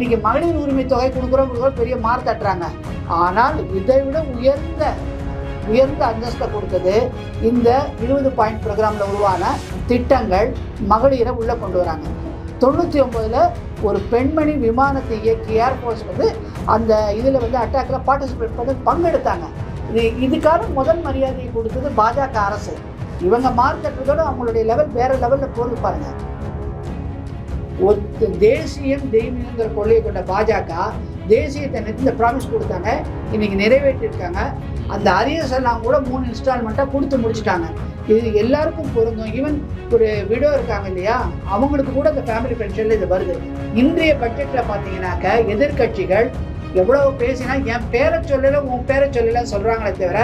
இன்னைக்கு மகளிர் உரிமை தொகை கொடுக்குறோம் கொடுக்குறோம் பெரிய மார்க் தட்டுறாங்க ஆனால் இதை விட உயர்ந்த உயர்ந்த அந்தஸ்தை கொடுத்தது இந்த இருபது பாயிண்ட் ப்ரோக்ராமில் உருவான திட்டங்கள் மகளிரை உள்ளே கொண்டு வராங்க. தொண்ணூற்றி ஒம்போதில் ஒரு பெண்மணி விமானத்தை இயக்கி ஏர்ஃபோர்ஸ் வந்து அந்த இதில் வந்து அட்டாக்கில் பார்ட்டிசிபேட் பண்ணி பங்கெடுத்தாங்க. இது இதுக்கான முதல் மரியாதையை கொடுத்தது பாஜக அரசு. இவங்க மார்க் தட்டுறதோட அவங்களுடைய லெவல் வேறு லெவலில் போகுது பாருங்கள் தேசியம் தெய்வீகங்கிற கொள்கையை கொண்ட பாஜக தேசியத்தை நிறுத்தி இந்த ப்ராமிஸ் கொடுத்தாங்க. இன்னைக்கு நிறைவேற்றிருக்காங்க. அந்த அரியர்ஸ் எல்லாம் கூட மூணு இன்ஸ்டால்மெண்ட்டாக கொடுத்து முடிச்சிட்டாங்க. இது எல்லாருக்கும் பொருந்தும். ஈவன் ஒரு விடோ இருக்காங்க இல்லையா? அவங்களுக்கு கூட அந்த ஃபேமிலி பென்ஷனில் இது வருது. இன்றைய பட்ஜெட்டில் பார்த்தீங்கன்னாக்க எதிர்க்கட்சிகள் எவ்வளவு பேசினா என் பேரை சொல்லல உன் பேரை சொல்லல சொல்கிறாங்களே தவிர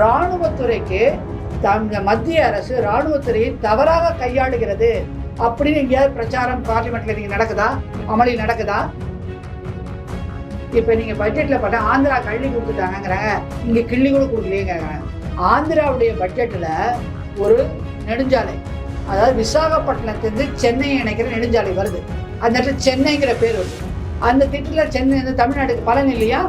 இராணுவத்துறைக்கு தங்க மத்திய அரசு இராணுவத்துறையை தவறாக கையாளுகிறது. அப்படின்னு எங்கேயாவது பிரச்சாரம் பார்லிமெண்ட்ல நீங்க நடக்குதா? அமளி நடக்குதா? இப்ப நீங்க பட்ஜெட்ல பார்த்தா ஆந்திரா கள்ளி கொடுத்துட்டாங்கிறாங்க இங்க கிள்ளி கூட கொடுக்கலையேங்கிறாங்க ஆந்திராவுடைய பட்ஜெட்ல ஒரு நெடுஞ்சாலை அதாவது விசாகப்பட்டினத்திலிருந்து சென்னையை இணைக்கிற நெடுஞ்சாலை வருது. அந்த இடத்துல சென்னைங்கிற பேர் வருது. அந்த திட்டத்தில் சென்னை இந்த தமிழ்நாட்டுக்கு பலன் இல்லையா?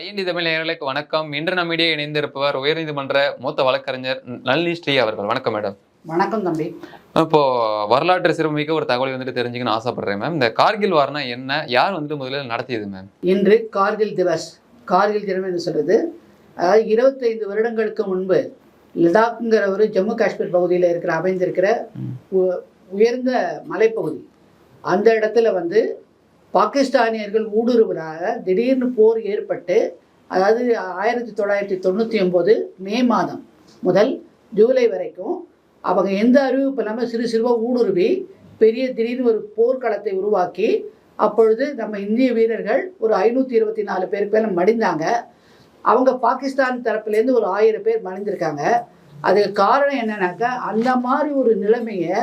ஐஎன்டி தமிழ் நேயர்களுக்கு வணக்கம். இன்று நம்மிடையே இணைந்திருப்பவர் உயர்நீதிமன்ற மூத்த வழக்கறிஞர் நளினி ஸ்ரீ அவர்கள். வணக்கம் மேடம். வணக்கம் தம்பி. இப்போ வரலாற்று சிறப்புமிக்க ஒரு தகவலை வந்துட்டு தெரிஞ்சுக்கணும்னு ஆசைப்படுறேன் மேம் இந்த கார்கில் வார்னா என்ன? யார் வந்துட்டு முதல்ல நடத்தியது மேம் இன்று கார்கில் திவஸ். கார்கில் தினம் என்று சொல்றது? அதாவது இருபத்தைந்து வருடங்களுக்கு முன்பு லடாக்ங்கிற ஒரு ஜம்மு காஷ்மீர் பகுதியில் இருக்கிற அமைந்திருக்கிற உயர்ந்த மலைப்பகுதி. அந்த இடத்துல வந்து பாகிஸ்தானியர்கள் ஊடுருவலாக திடீர்னு போர் ஏற்பட்டு அதாவது ஆயிரத்தி தொள்ளாயிரத்தி தொண்ணூற்றி ஒம்பது மே மாதம் முதல் ஜூலை வரைக்கும் அவங்க எந்த அறிவிப்பு இல்லாமல் சிறு சிறுவாக ஊடுருவி பெரிய திடீர்னு ஒரு போர்க்களத்தை உருவாக்கி அப்பொழுது நம்ம இந்திய வீரர்கள் ஒரு ஐநூற்றி இருபத்தி நாலு பேர் பேர் மடிந்தாங்க. அவங்க பாகிஸ்தான் தரப்புலேருந்து ஒரு ஆயிரம் பேர் மடிந்திருக்காங்க. அதுக்கு காரணம் என்னன்னாக்கா அந்த மாதிரி ஒரு நிலைமையை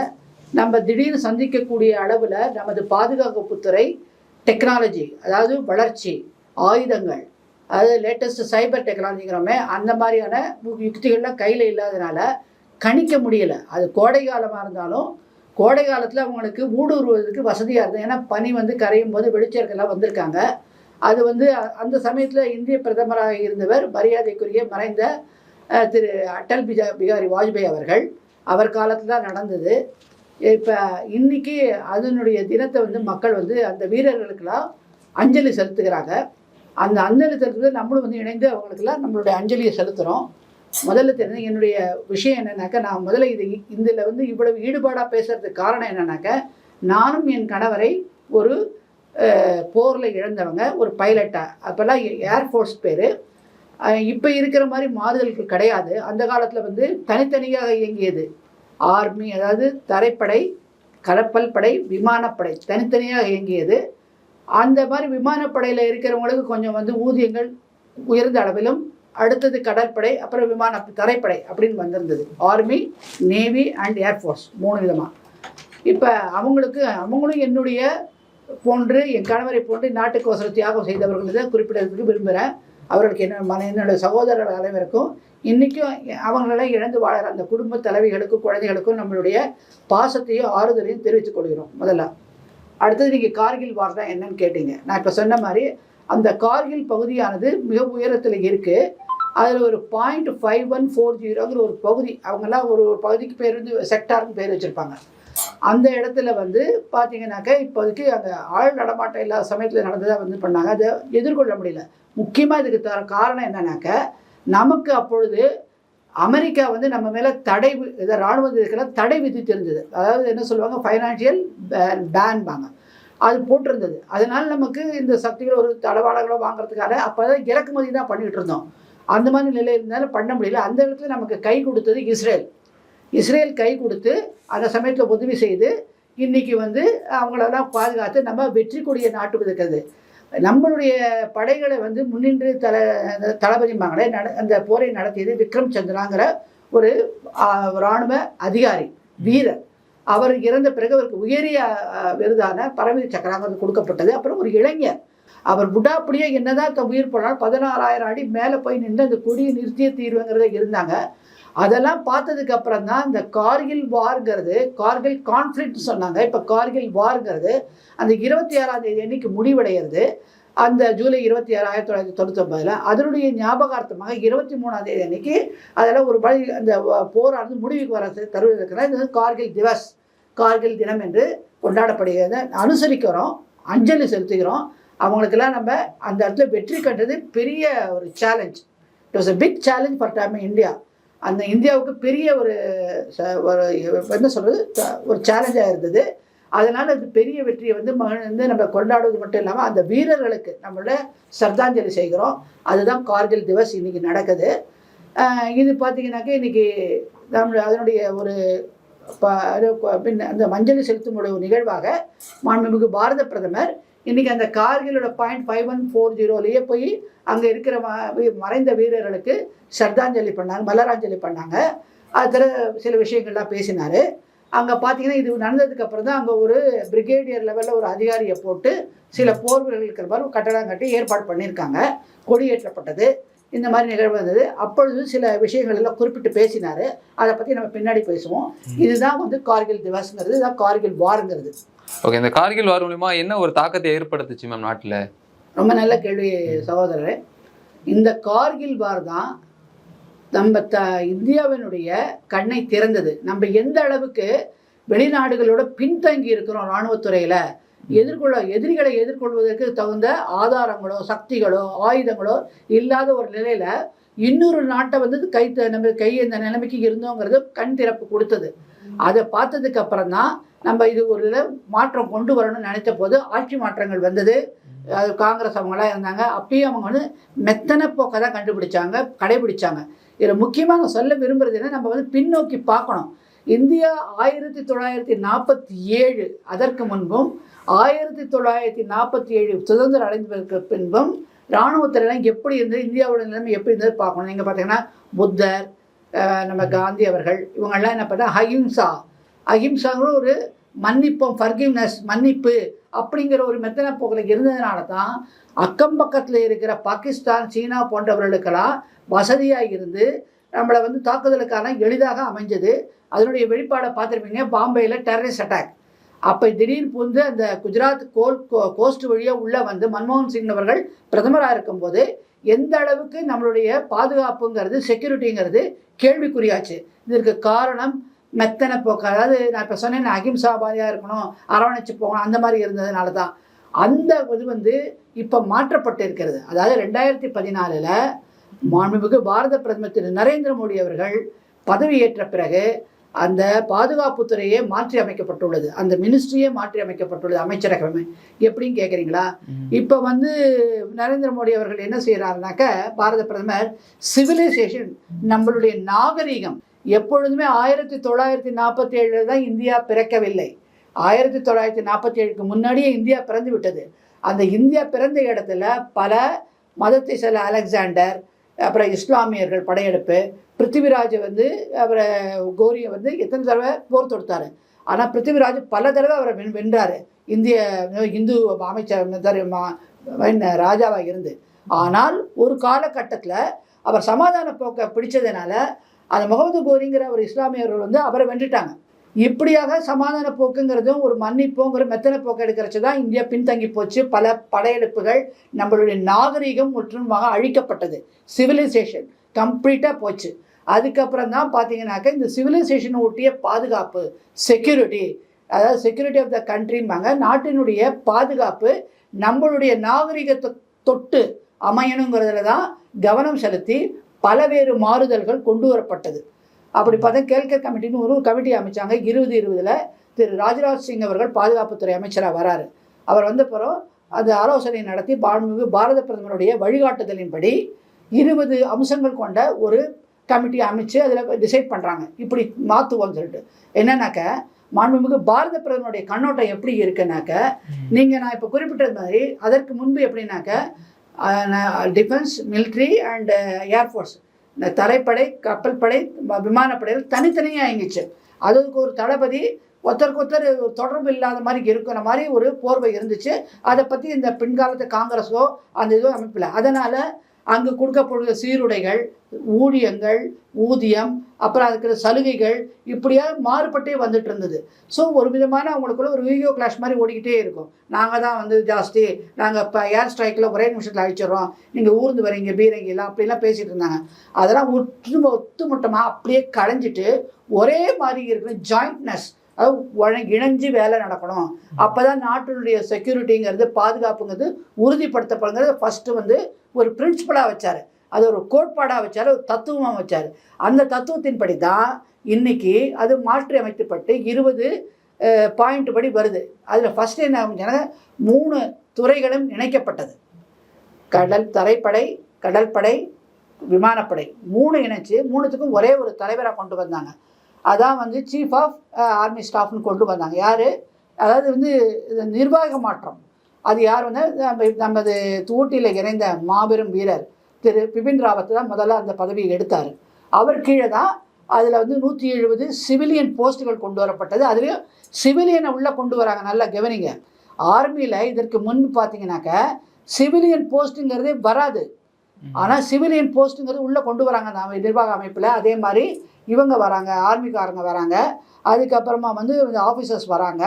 நம்ம திடீர்னு சந்திக்கக்கூடிய அளவில் நமது பாதுகாப்புத்துறை டெக்னாலஜி அதாவது வளர்ச்சி ஆயுதங்கள் அதாவது லேட்டஸ்ட் சைபர் டெக்னாலஜிங்கிறோமே அந்த மாதிரியான யுக்திகள்லாம் கையில் இல்லாதனால கணிக்க முடியலை. அது கோடை காலமாக இருந்தாலும் கோடை காலத்தில் அவங்களுக்கு ஊடுருவதற்கு வசதியாக இருந்தது. ஏன்னா பனி வந்து கரையும் போது வெளிச்சர்கள்லாம் வந்திருக்காங்க. அது வந்து அந்த சமயத்தில் இந்திய பிரதமராக இருந்தவர் மரியாதைக்குரிய மறைந்த திரு அட்டல் பிஜா பிகாரி வாஜ்பாய் அவர்கள். அவர் காலத்தில் தான் நடந்தது. இப்போ இன்றைக்கி அதனுடைய தினத்தை வந்து மக்கள் வந்து அந்த வீரர்களுக்கெல்லாம் அஞ்சலி செலுத்துகிறாங்க. அந்த அஞ்சலி செலுத்துறது நம்மளும் வந்து இணைந்து அவங்களுக்கெல்லாம் நம்மளுடைய அஞ்சலியை செலுத்துகிறோம் முதல்ல தெரிஞ்ச என்னுடைய விஷயம் என்னன்னாக்கா நான் முதல்ல இது இதில் வந்து இவ்வளவு ஈடுபாடாக பேசுறதுக்கு காரணம் என்னன்னாக்கா நானும் என் கணவரை ஒரு போரில் இழந்தவங்க ஒரு பைலட்டாக அப்போல்லாம் ஏர்ஃபோர்ஸ் பேர். இப்போ இருக்கிற மாதிரி மாறுதல்கள் கிடையாது. அந்த காலத்தில் வந்து தனித்தனியாக இயங்கியது. ஆர்மி அதாவது தரைப்படை கடப்பல் படை விமானப்படை தனித்தனியாக இயங்கியது. அந்த மாதிரி விமானப்படையில் இருக்கிறவங்களுக்கு கொஞ்சம் வந்து ஊதியங்கள் உயர்ந்த அளவிலும் அடுத்தது கடற்படை அப்புறம் விமான தரைப்படை அப்படின்னு வந்திருந்தது. ஆர்மி நேவி அண்ட் ஏர்ஃபோர்ஸ் மூணு விதமாக இப்போ அவங்களுக்கு அவங்களும் என்னுடைய போன்று என் கணவரை போன்று நாட்டுக்கோசர தியாகம் செய்தவர்கள் தான் குறிப்பிடறதுக்கு விரும்புகிறேன் அவர்களுக்கு என்ன மன என்னுடைய சகோதரர்கள் அனைவருக்கும். இன்றைக்கும் அவங்களெல்லாம் இழந்து வாழற அந்த குடும்ப தலைவிகளுக்கும் குழந்தைகளுக்கும் நம்மளுடைய பாசத்தையும் ஆறுதலையும் தெரிவித்துக் கொள்கிறோம் முதல்ல. அடுத்தது நீங்கள் கார்கில் வார் தான் என்னன்னு கேட்டீங்க. நான் இப்போ சொன்ன மாதிரி அந்த கார்கில் பகுதியானது மிக உயரத்தில் இருக்குது அதில் ஒரு பாயிண்ட் ஃபைவ் ஒன் ஃபோர் ஜீரோங்கிற ஒரு பகுதி அவங்கெல்லாம் ஒரு ஒரு பகுதிக்கு பேர் வந்து செக்டார்னு பேர் வச்சுருப்பாங்க. அந்த இடத்துல வந்து பார்த்தீங்கன்னாக்கா இப்போதைக்கு அங்கே ஆள் நடமாட்டம் இல்லாத சமயத்தில் நடந்ததாக வந்து பண்ணாங்க. அதை எதிர்கொள்ள முடியல. முக்கியமாக இதுக்கு த காரணம் என்னன்னாக்க நமக்கு அப்பொழுது அமெரிக்கா வந்து நம்ம மேலே தடை இதை ராணுவ இதுக்கெல்லாம் தடை விதித்திருந்தது அதாவது என்ன சொல்லுவாங்க? ஃபைனான்சியல் பேன்பாங்க அது போட்டிருந்தது. அதனால் நமக்கு இந்த சக்திகள் ஒரு தளவாடங்களோ வாங்குறதுக்காக அப்போ தான் இறக்குமதி தான் பண்ணிகிட்டு இருந்தோம். அந்த மாதிரி நிலை இருந்தாலும் பண்ண முடியல. அந்த இடத்துல நமக்கு கை கொடுத்தது இஸ்ரேல். இஸ்ரேல் கை கொடுத்து அந்த சமயத்தில் உதவி செய்து இன்னைக்கு வந்து அவங்களெல்லாம் பாதுகாத்து நம்ம வெற்றி நாட்டு விதக்கிறது நம்மளுடைய படைகளை வந்து முன்னின்று தல தளபதிமாங்களே நட அந்த போரை நடத்தியது விக்ரம் சந்திராங்கிற ஒரு இராணுவ அதிகாரி வீரர். அவர் இறந்த பிறகு அவருக்கு உயரிய விருதான பரமவீர சக்கராங்கிறது கொடுக்கப்பட்டது. அப்புறம் ஒரு இளைஞர். அவர் விடாப்படியே என்னதான் இப்போ உயிர் போனாலும் பதினாறாயிரம் அடி மேலே போய் நின்று அந்த குடியை நிறுத்திய தீர்வுங்கிறத இருந்தாங்க. அதெல்லாம் பார்த்ததுக்கு அப்புறம் தான் இந்த கார்கில் வார்ங்கிறது கார்கில் கான்ஃப்ளிக்ட் சொன்னாங்க. இப்போ கார்கில் வார்ங்கிறது அந்த இருபத்தி ஆறாம் தேதி அன்னைக்கு முடிவடைகிறது. அந்த ஜூலை இருபத்தி ஆறு ஆயிரத்தி தொள்ளாயிரத்தி தொண்ணூத்தொம்பதில் அதனுடைய ஞாபகார்த்தமாக இருபத்தி மூணாம் தேதி அன்னைக்கு அதெல்லாம் ஒரு வழி அந்த போரானது முடிவுக்கு வர தருவதற்கான இது வந்து கார்கில் திவஸ் கார்கில் தினம் என்று கொண்டாடப்படுகிறது. அனுசரிக்கிறோம் அஞ்சலி செலுத்துகிறோம். அவங்களுக்கெல்லாம் நம்ம அந்த இடத்துல வெற்றி கண்டது பெரிய ஒரு challenge it was a big challenge for time India அந்த இந்தியாவுக்கு பெரிய ஒரு ச- ஒரு என்ன சொல்கிறது ஒரு சேலஞ்சாக இருந்தது. அதனால் அது பெரிய வெற்றியை வந்து மகன் வந்து நம்ம கொண்டாடுவது மட்டும் இல்லாமல் அந்த வீரர்களுக்கு நம்மளோட சர்தாஞ்சலி செய்கிறோம். அதுதான் கார்கில் திவஸ் இன்னைக்கு நடக்குது. இது பார்த்தீங்கன்னாக்க இன்னைக்கு நம்ம அதனுடைய ஒரு பின் அந்த மஞ்சள் செலுத்தும் ஒரு நிகழ்வாக மாண்புமிகு பாரத பிரதமர் இன்றைக்கி அந்த கார்கிலோட பாயிண்ட் ஃபைவ் ஒன் ஃபோர் ஜீரோலேயே போய் அங்கே இருக்கிற ம- வீ- மறைந்த வீரர்களுக்கு ஸ்ரத்தாஞ்சலி பண்ணாங்க மலராஞ்சலி பண்ணாங்க. அதில் சில விஷயங்கள்லாம் பேசினார். அங்கே பார்த்தீங்கன்னா இது நடந்ததுக்கு அப்புறம் தான் அங்கே ஒரு பிரிகேடியர் லெவலில் ஒரு அதிகாரியை போட்டு சில போர் வீரர்கள் இருக்கிற மாதிரி ஒரு கட்டடம் கட்டி ஏற்பாடு பண்ணியிருக்காங்க. கொடியேற்றப்பட்டது. இந்த மாதிரி நிகழ்வு வந்தது. அப்பொழுது சில விஷயங்கள் எல்லாம் குறிப்பிட்டு பேசினார். அதை பற்றி நம்ம பின்னாடி பேசுவோம். இதுதான் வந்து கார்கில் திவஸ்ங்கிறது இதுதான் கார்கில் வாருங்கிறது. ஓகே இந்த கார்கில் வார் மூலியமா என்ன ஒரு தாக்கத்தை ஏற்படுத்துச்சு மேம் நாட்டுல? ரொம்ப நல்ல கேள்வி சகோதரரே. இந்த கார்கில் வார் தான் நம்ம த இந்தியாவினுடைய கண்ணை திறந்தது. நம்ம எந்த அளவுக்கு வெளிநாடுகளோட பின்தங்கி இருக்கிறோம் இராணுவத்துறையில் எதிர்கொள்ள எதிரிகளை எதிர்கொள்வதற்கு தகுந்த ஆதாரங்களோ சக்திகளோ ஆயுதங்களோ இல்லாத ஒரு நிலையில் இன்னொரு நாட்டை வந்து கை நம்ம கை இந்த நிலைமைக்கு இருந்தோங்கிறது கண் திறப்பு கொடுத்தது. அதை பார்த்ததுக்கு அப்புறம் தான் நம்ம இது ஒரு இதில் மாற்றம் கொண்டு வரணும்னு நினைத்த போது ஆட்சி மாற்றங்கள் வந்தது. அது காங்கிரஸ் அவங்களாம் இருந்தாங்க. அப்பயும் அவங்க வந்து மெத்தன போக்கை தான் கண்டுபிடிச்சாங்க கடைபிடிச்சாங்க. இதில் முக்கியமாக நான் சொல்ல விரும்புறது என்ன? நம்ம வந்து பின்னோக்கி பார்க்கணும். இந்தியா ஆயிரத்தி தொள்ளாயிரத்தி நாற்பத்தி ஏழு அதற்கு முன்பும் ஆயிரத்தி தொள்ளாயிரத்தி நாற்பத்தி ஏழு சுதந்திரம் அடைந்ததற்கு பின்பும் இராணுவத்திலாம் எப்படி இருந்தது இந்தியாவோட நிலைமை எப்படி இருந்தது பார்க்கணும். நீங்கள் பார்த்தீங்கன்னா புத்தர் நம்ம காந்தி அவர்கள் இவங்கெல்லாம் என்ன பண்ணால் அஹிம்சா. அஹிம்சாங்கிற ஒரு மன்னிப்போம் ஃபர்கிவ்னஸ் மன்னிப்பு அப்படிங்கிற ஒரு மெத்தன போக்கில் இருந்ததுனால தான் அக்கம் பக்கத்தில் இருக்கிற பாகிஸ்தான் சீனா போன்றவர்களுக்கெல்லாம் வசதியாக இருந்து நம்மளை வந்து தாக்குதலுக்கான எளிதாக அமைஞ்சது. அதனுடைய வெளிப்பாடை பார்த்துருப்பீங்க பாம்பேயில் டெரரிஸ்ட் அட்டாக் அப்போ திடீர் புந்து அந்த குஜராத் கோல் கோ- கோஸ்ட் வழியாக உள்ளே வந்து மன்மோகன் சிங் அவர்கள் பிரதமராக இருக்கும்போது எந்த அளவுக்கு நம்மளுடைய பாதுகாப்புங்கிறது செக்யூரிட்டிங்கிறது கேள்விக்குறியாச்சு. இதற்கு காரணம் மெத்தனை போக்கு. அதாவது நான் இப்போ சொன்னேன் அகிம்சாபாதியாக இருக்கணும் அரவணைச்சு போகணும் அந்த மாதிரி இருந்ததுனால தான் அந்த இது வந்து இப்போ மாற்றப்பட்டு இருக்கிறது. அதாவது ரெண்டாயிரத்தி பதினாலில் மாண்புமிகு பாரத பிரதமர் திரு நரேந்திர மோடி அவர்கள் பதவியேற்ற பிறகு அந்த பாதுகாப்புத்துறையே மாற்றி அமைக்கப்பட்டுள்ளது. அந்த மினிஸ்ட்ரியே மாற்றி அமைக்கப்பட்டுள்ளது அமைச்சரகமே. எப்படின்னு கேட்குறீங்களா இப்போ வந்து நரேந்திர மோடி அவர்கள் என்ன செய்கிறாருனாக்க பாரத பிரதமர் சிவிலைசேஷன் நம்மளுடைய நாகரீகம் எப்பொழுதுமே ஆயிரத்தி தொள்ளாயிரத்தி நாற்பத்தி ஏழுல தான் இந்தியா பிறக்கவில்லை. ஆயிரத்தி தொள்ளாயிரத்தி நாற்பத்தி ஏழுக்கு முன்னாடியே இந்தியா பிறந்து விட்டது. அந்த இந்தியா பிறந்த இடத்துல பல மதத்தை சில அலெக்சாண்டர் அப்புறம் இஸ்லாமியர்கள் படையெடுப்பு பிருத்திவிராஜ் வந்து அவரை கோரியை வந்து எத்தனை தடவை போர் தொடுத்தார். ஆனால் பிருத்திவிராஜ் பல தடவை அவரை வென் வென்றார். இந்திய இந்து அமைச்சர் மா- ராஜாவாக இருந்து. ஆனால் ஒரு காலகட்டத்தில் அவர் சமாதான போக்கை பிடிச்சதுனால அந்த முகமது கோரிங்கிற ஒரு இஸ்லாமியர்கள் வந்து அவரை வென்றுட்டாங்க. இப்படியாக சமாதான போக்குங்கிறதும் ஒரு மன்னிப்போங்கிற மெத்தன போக்கு எடுக்கிறச்சு தான் இந்தியா பின்தங்கி போச்சு. பல படையெடுப்புகள் நம்மளுடைய நாகரீகம் முற்றுமாக அழிக்கப்பட்டது. சிவிலைசேஷன் கம்ப்ளீட்டாக போச்சு. அதுக்கப்புறம் தான் பார்த்தீங்கன்னாக்க இந்த சிவிலைசேஷன் ஒட்டிய பாதுகாப்பு செக்யூரிட்டி அதாவது செக்யூரிட்டி ஆஃப் த கண்ட்ரிம்பாங்க நாட்டினுடைய பாதுகாப்பு நம்மளுடைய நாகரிகத்தை தொட்டு அமையணுங்கிறதுல தான் கவனம் செலுத்தி பலவேறு மாறுதல்கள் கொண்டு வரப்பட்டது. அப்படி பார்த்தா கேல்கர் கமிட்டின்னு ஒரு கமிட்டி அமைச்சாங்க. இருபது இருபதுல திரு ராஜ்நாத் சிங் அவர்கள் பாதுகாப்புத்துறை அமைச்சராக வராரு. அவர் வந்த பிறகு அது ஆலோசனை நடத்தி பான்மிகு பாரத பிரதமருடைய வழிகாட்டுதலின்படி இருபது அம்சங்கள் கொண்ட ஒரு கமிட்டி அமைச்சு அதில் டிசைட் பண்ணுறாங்க இப்படி மாற்றுவோம்னு சொல்லிட்டு. என்னன்னாக்க மாண்புமிகு பாரத பிரதமருடைய கண்ணோட்டம் எப்படி இருக்குனாக்க நீங்கள் நான் இப்போ குறிப்பிட்டது மாதிரி அதற்கு முன்பு எப்படின்னாக்க defence military and air force தரைப்படை கப்பல் படை ம- விமானப்படைகள் தனித்தனியாக இயங்கிச்சு அதுக்கு ஒரு தளபதி ஒருத்தருக்கு ஒருத்தர் தொடர்பு இல்லாத மாதிரி இருக்கிற மாதிரி ஒரு போர்வை இருந்துச்சு. அதை பற்றி இந்த பின்காலத்து காங்கிரஸோ அந்த இதோ அமைப்பில். அதனால் அங்கு கொடுக்கப்படுகிற சீருடைகள் ஊழியங்கள் ஊதியம் அப்புறம் அதுக்கு சலுகைகள் இப்படியா மாறுபட்டே வந்துட்டு இருந்தது. ஸோ ஒரு விதமான அவங்களுக்குள்ள ஒரு வீடியோ கிளாஷ் மாதிரி ஓடிக்கிட்டே இருக்கும். நாங்கள் தான் வந்து ஜாஸ்தி நாங்கள் இப்போ ஏர் ஸ்ட்ரைக்கில் ஒரே நிமிஷத்தில் அழிச்சிடறோம். நீங்கள் ஊர்ந்து வரீங்க பீரங்கிலாம் அப்படிலாம் பேசிகிட்டு இருந்தாங்க. அதெல்லாம் ஒட்டு ஒத்துமொட்டமாக அப்படியே களைஞ்சிட்டு ஒரே மாதிரி இருக்கிற ஜாயிண்ட்னஸ் அதாவது இணைஞ்சு வேலை நடக்கணும். அப்போ தான் நாட்டினுடைய செக்யூரிட்டிங்கிறது பாதுகாப்புங்கிறது உறுதிப்படுத்தப்படுங்கிறது ஃபஸ்ட்டு வந்து ஒரு பிரின்சிபலாக வச்சார். அது ஒரு கோட்பாடாக வச்சார் ஒரு தத்துவமாக வச்சார். அந்த தத்துவத்தின்படி தான் இன்னைக்கு அது மாற்றி அமைக்கப்பட்டு இருபது பாயிண்ட் படி வருது. அதில் ஃபஸ்ட்டு என்ன ஆகுச்சுன்னா மூணு துறைகளும் இணைக்கப்பட்டது. கடல் தரைப்படை கடற்படை விமானப்படை. மூணு இணைச்சு மூணுத்துக்கும் ஒரே ஒரு தலைவராக கொண்டு வந்தாங்க. அதான் வந்து சீஃப் ஆஃப் ஆர்மி ஸ்டாஃப்னு கொண்டு வந்தாங்க. யார்? அதாவது வந்து நிர்வாக மாற்றம். அது யார் வந்து நம்ம நமது ஊட்டியில் இணைந்த மாபெரும் வீரர் திரு பிபின் ராவத் தான் முதல்ல அந்த பதவியை எடுத்தார். அவர் கீழே தான் அதில் வந்து நூற்றி எழுபது சிவிலியன் போஸ்ட்டுகள் கொண்டு வரப்பட்டது. அதுலேயும் சிவிலியனை உள்ளே கொண்டு வராங்க நல்லா கவனிங்க. ஆர்மியில் இதற்கு முன்பு பார்த்தீங்கன்னாக்க சிவிலியன் போஸ்ட்டுங்கிறதே வராது. ஆனால் சிவிலியன் போஸ்ட்டுங்கிறது உள்ளே கொண்டு வராங்க நிர்வாக அமைப்பில். அதே மாதிரி இவங்க வராங்க ஆர்மிக்காரங்க வராங்க. அதுக்கப்புறமா வந்து ஆஃபீஸர்ஸ் வராங்க.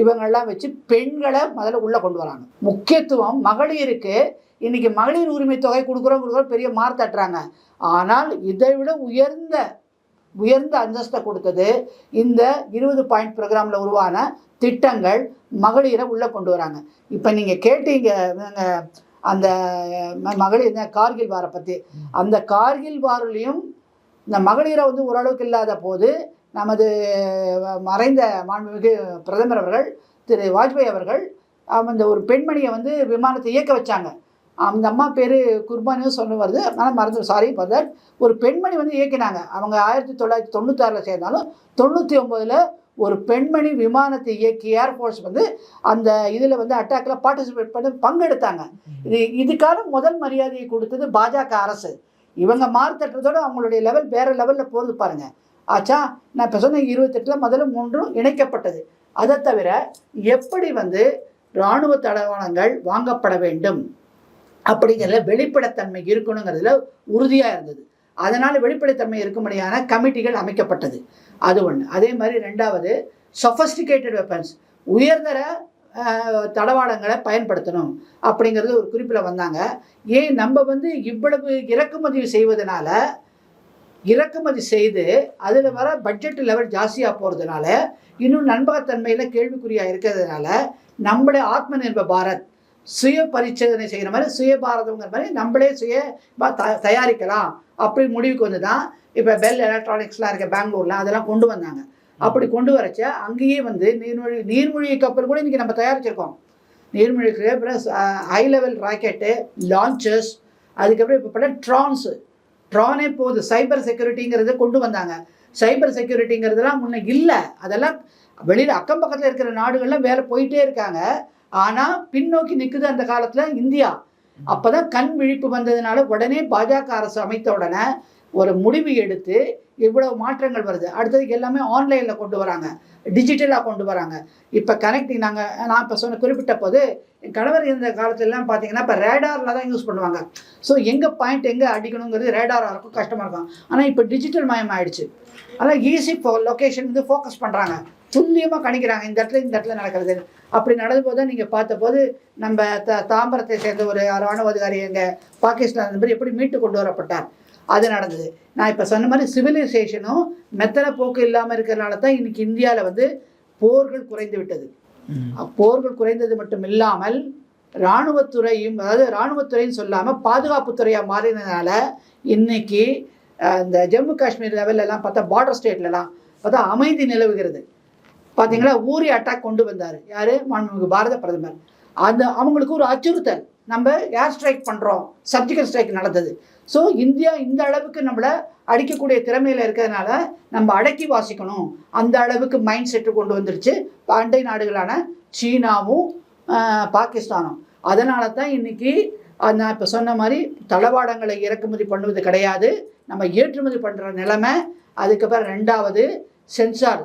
இவங்கெல்லாம் வச்சு பெண்களை முதல்ல உள்ளே கொண்டு வராங்க. முக்கியத்துவம் மகளிருக்கு இன்னைக்கு மகளிர் உரிமை தொகை கொடுக்குறோம் கொடுக்குறோம் பெரிய மார் தட்டுறாங்க. ஆனால் இதை விட உயர்ந்த உயர்ந்த அந்தஸ்தை கொடுத்தது இந்த இருபது பாயிண்ட் ப்ரோக்ராமில் உருவான திட்டங்கள் மகளிரை உள்ளே கொண்டு வராங்க. இப்போ நீங்கள் கேட்டீங்க அந்த மகளிர் இந்த கார்கில் வாரை பற்றி அந்த கார்கில் வாரிலையும் இந்த மகளிரை வந்து ஓரளவுக்கு இல்லாத போது நமது மறைந்த மாண்புமிகு பிரதமர் அவர்கள் திரு வாஜ்பாய் அவர்கள் அந்த ஒரு பெண்மணியை வந்து விமானத்தை இயக்க வச்சாங்க. அந்த அம்மா பேர் குர்பானியும் சொல்ல வருது. ஆனால் மறந்து சாரி தட் ஒரு பெண்மணி வந்து இயக்கினாங்க. அவங்க ஆயிரத்தி தொள்ளாயிரத்தி தொண்ணூத்தாறில் சேர்ந்தாலும் தொண்ணூற்றி ஒம்போதில் ஒரு பெண்மணி விமானத்தை இயக்கி ஏர்ஃபோர்ஸ் வந்து அந்த இதில் வந்து அட்டாக்கில் பார்ட்டிசிபேட் பண்ணி பங்கெடுத்தாங்க. இது இதுக்கான முதல் மரியாதையை கொடுத்தது பாஜக அரசு. இவங்க மார்த்தட்டத்தோட அவங்களுடைய லெவல் வேறு லெவலில் போகிறது பாருங்கள் ஆச்சா நான் இப்போ சொன்ன இருபத்தெட்டில் முதல்ல மூன்றும் இணைக்கப்பட்டது. அதை தவிர எப்படி வந்து இராணுவ தளவாடங்கள் வாங்கப்பட வேண்டும் அப்படிங்கிறதுல வெளிப்படைத்தன்மை இருக்கணுங்கிறதுல உறுதியாக இருந்தது. அதனால் வெளிப்படைத்தன்மை இருக்கும்படியான கமிட்டிகள் அமைக்கப்பட்டது. அது ஒன்று அதே மாதிரி ரெண்டாவது சொஃபஸ்டிகேட்டட் வெப்பன்ஸ் உயர்தர தளவாடங்களை பயன்படுத்தணும் அப்படிங்கிறது ஒரு குறிப்பில் வந்தாங்க. ஏன் நம்ம வந்து இவ்வளவு இறக்குமதி செய்வதனால இறக்குமதி செய்து அதில் வர பட்ஜெட் லெவல் ஜாஸ்தியாக போகிறதுனால இன்னும் நண்பகத்தன்மையில் கேள்விக்குறியாக இருக்கிறதுனால நம்மளே ஆத்ம நிர்பர் பாரத் சுய பரிச்சோதனை செய்கிற மாதிரி சுய பாரதங்கிற மாதிரி நம்மளே சுய த தயாரிக்கலாம் அப்படி முடிவுக்கு வந்து தான் இப்போ பெல் எலக்ட்ரானிக்ஸ்லாம் இருக்க பெங்களூர்லாம் அதெல்லாம் கொண்டு வந்தாங்க. அப்படி கொண்டு வரச்ச அங்கேயே வந்து நீர்மொழி நீர்மொழி கப்பல் கூட இன்றைக்கி நம்ம தயாரிச்சிருக்கோம். நீர்மொழிக்கு plus high level rocket launches அதுக்கப்புறம் இப்போ பல ட்ரான்ஸு ட்ரானே போகுது சைபர் செக்யூரிட்டிங்கிறத கொண்டு வந்தாங்க. சைபர் செக்யூரிட்டிங்கிறதுலாம் முன்னே இல்லை. அதெல்லாம் வெளியில் அக்கம் பக்கத்தில் இருக்கிற நாடுகள்லாம் வேலை போயிட்டே இருக்காங்க. ஆனால் பின்னோக்கி நிற்குது அந்த காலத்தில் இந்தியா. அப்போ தான் கண் விழிப்பு வந்ததுனால உடனே பாஜக அரசு அமைத்த உடனே ஒரு முடிவு எடுத்து இவ்வளவு மாற்றங்கள் வருது. அடுத்தது எல்லாமே ஆன்லைனில் கொண்டு வராங்க. டிஜிட்டலாக கொண்டு வராங்க. இப்போ கனெக்டிங் நாங்கள் நான் இப்போ சொன்ன குறிப்பிட்ட போது என் கணவர் இருந்த காலத்துலலாம் பார்த்தீங்கன்னா இப்போ ரேடாரில் தான் யூஸ் பண்ணுவாங்க. ஸோ எங்கே பாயிண்ட் எங்கே அடிக்கணுங்கிறது ரேடாராக இருக்கும் கஷ்டமாக இருக்கும். ஆனால் இப்போ டிஜிட்டல் மயம் ஆயிடுச்சு ஆனால் ஈஸி இப்போ லொக்கேஷன் வந்து ஃபோக்கஸ் பண்ணுறாங்க துல்லியமாக கணிக்கிறாங்க. இந்த இடத்துல இந்த இடத்துல நடக்கிறது. அப்படி நடந்தபோது தான் நீங்கள் பார்த்தபோது நம்ம த தாம்பரத்தை சேர்ந்த ஒரு ராணுவ அதிகாரி எங்கள் பாகிஸ்தான் மாதிரி எப்படி மீட்டு கொண்டு வரப்பட்டார். அது நடந்தது. நான் இப்போ சொன்ன மாதிரி சிவிலைசேஷனும் மெத்தன போக்கு இல்லாமல் இருக்கிறனால தான் இன்னைக்கு இந்தியாவில் வந்து போர்கள் குறைந்து விட்டது. போர்கள் குறைந்தது மட்டும் இல்லாமல் இராணுவத்துறையும் அதாவது இராணுவத்துறைன்னு சொல்லாமல் பாதுகாப்புத்துறையாக மாறினதுனால இன்னைக்கு இந்த ஜம்மு காஷ்மீர் லெவல்லலாம் பார்த்தா பார்டர் ஸ்டேட்லலாம் பார்த்தா அமைதி நிலவுகிறது. பார்த்தீங்களா ஊரி அட்டாக் கொண்டு வந்தார். யார்? மாண்புமிகு பாரத பிரதமர். அந்த அவங்களுக்கு ஒரு அச்சுறுத்தல். நம்ம ஏர் ஸ்ட்ரைக் பண்ணுறோம் சர்ஜிக்கல் ஸ்ட்ரைக் நடந்தது. ஸோ இந்தியா இந்த அளவுக்கு நம்மளை அடிக்கக்கூடிய திறமையில் இருக்கிறதுனால நம்ம அடக்கி வாசிக்கணும். அந்த அளவுக்கு மைண்ட் செட்டு கொண்டு வந்துருச்சு. அண்டை நாடுகளான சீனாவும் பாகிஸ்தானும். அதனால தான் இன்னைக்கு நான் இப்போ சொன்ன மாதிரி தளவாடங்களை இறக்குமதி பண்ணுவது கிடையாது. நம்ம ஏற்றுமதி பண்ணுற நிலைமை அதுக்கப்புறம் ரெண்டாவது சென்சார்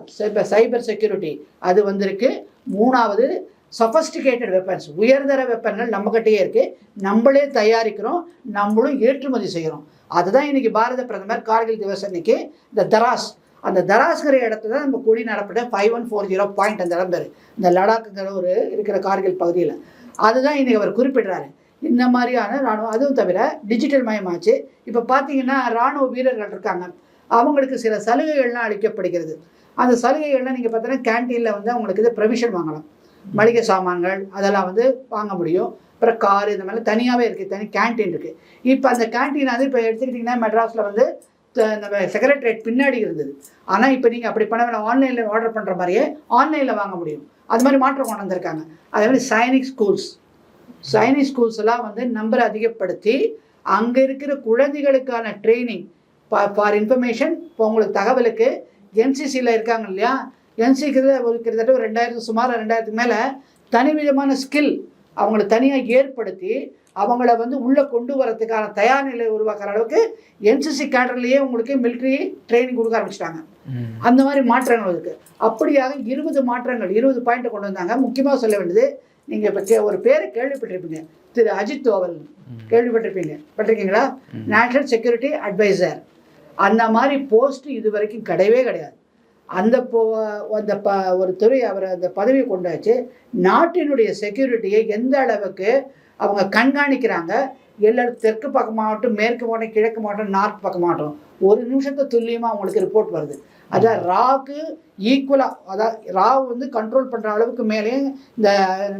சைபர் செக்யூரிட்டி அது வந்திருக்கு. மூணாவது சஃபஸ்டிகேட்டட் வெப்பன்ஸ் உயர்தர வெப்பன்கள் நம்மக்கிட்டேயே இருக்குது நம்மளே தயாரிக்கிறோம் நம்மளும் ஏற்றுமதி செய்கிறோம் அதுதான் இன்னைக்கு பாரத பிரதமர் கார்கில் திவஸ் அன்னைக்கு இந்த தராஸ். அந்த தராஸ்கிற இடத்துல தான் நம்ம கொடி நடப்பட்ட five one four zero point அந்த இடம் பேர். இந்த லடாக்குங்கிற ஒரு இருக்கிற கார்கில் பகுதியில். அதுதான் இன்னைக்கு அவர் குறிப்பிடுறாரு. இந்த மாதிரியான ராணுவம் அதுவும் தவிர டிஜிட்டல் மயமாச்சு. இப்போ பார்த்தீங்கன்னா ராணுவ வீரர்கள் இருக்காங்க. அவங்களுக்கு சில சலுகைகள்லாம் அளிக்கப்படுகிறது. அந்த சலுகைகள்லாம் நீங்கள் பார்த்தீங்கன்னா கேன்டீனில் வந்து அவங்களுக்கு இது ப்ரொவிஷன் வாங்கலாம். மளிகை சாமான்கள் அதெல்லாம் வந்து வாங்க முடியும். அப்புறம் கார் இந்த மாதிரி தனியாகவே இருக்குது தனி கேன்டீன் இருக்குது இப்போ அந்த கேன்டீன் வந்து இப்போ எடுத்துக்கிட்டிங்கன்னா மெட்ராஸில் வந்து நம்ம செக்ரட்டரியேட் பின்னாடி இருந்தது. ஆனால் இப்போ நீங்கள் அப்படி பண்ண வேணாம் ஆன்லைனில் ஆர்டர் பண்ணுற மாதிரியே ஆன்லைனில் வாங்க முடியும். அது மாதிரி மாற்றம் கொண்டு வந்திருக்காங்க. அதே மாதிரி சைனிக் ஸ்கூல்ஸ் சைனிக் ஸ்கூல்ஸ் எல்லாம் வந்து நம்பரை அதிகப்படுத்தி அங்கே இருக்கிற குழந்தைகளுக்கான ட்ரைனிங் ஃபார் இன்ஃபர்மேஷன் இப்போ உங்களுக்கு தகவலுக்கு என்சிசியில் இருக்காங்க இல்லையா? என்சிசியில் ஒரு கிட்டத்தட்ட ஒரு ரெண்டாயிரத்து சுமார் ரெண்டாயிரத்துக்கு மேலே தனி விதமான ஸ்கில் அவங்கள தனியாக ஏற்படுத்தி அவங்கள வந்து உள்ளே கொண்டு வரதுக்கான தயார் நிலை உருவாக்குற அளவுக்கு என்சிசி கேடர்லேயே உங்களுக்கு மிலிட்ரி ட்ரைனிங் கொடுக்க ஆரம்பிச்சிட்டாங்க. அந்த மாதிரி மாற்றங்கள் இருக்கு. அப்படியாக இருபது மாற்றங்கள் இருபது பாயிண்ட் கொண்டு வந்தாங்க. முக்கியமாக சொல்ல வேண்டியது நீங்கள் இப்போ கே ஒரு பேரை கேள்விப்பட்டிருப்பீங்க. திரு அஜித் தோவல் கேள்விப்பட்டிருப்பீங்க. பட்டிருக்கீங்களா? நேஷனல் செக்யூரிட்டி அட்வைசர் அந்த மாதிரி போஸ்ட் இது வரைக்கும் கிடையவே கிடையாது. அந்த போ அந்த ப ஒரு துறை அவர் அந்த பதவியை கொண்டாச்சு. நாட்டினுடைய செக்யூரிட்டியை எந்த அளவுக்கு அவங்க கண்காணிக்கிறாங்க? எல்லாரும் தெற்கு பக்கமாகட்டும் மேற்கு மாவட்டம் கிழக்கு மாவட்டம் நார்த் பக்கமாகட்டும் ஒரு நிமிஷத்தை துல்லியமாக அவங்களுக்கு ரிப்போர்ட் வருது. அதான் ராக்கு ஈக்குவலாக அதான் ராவ் வந்து கண்ட்ரோல் பண்ணுற அளவுக்கு மேலேயே இந்த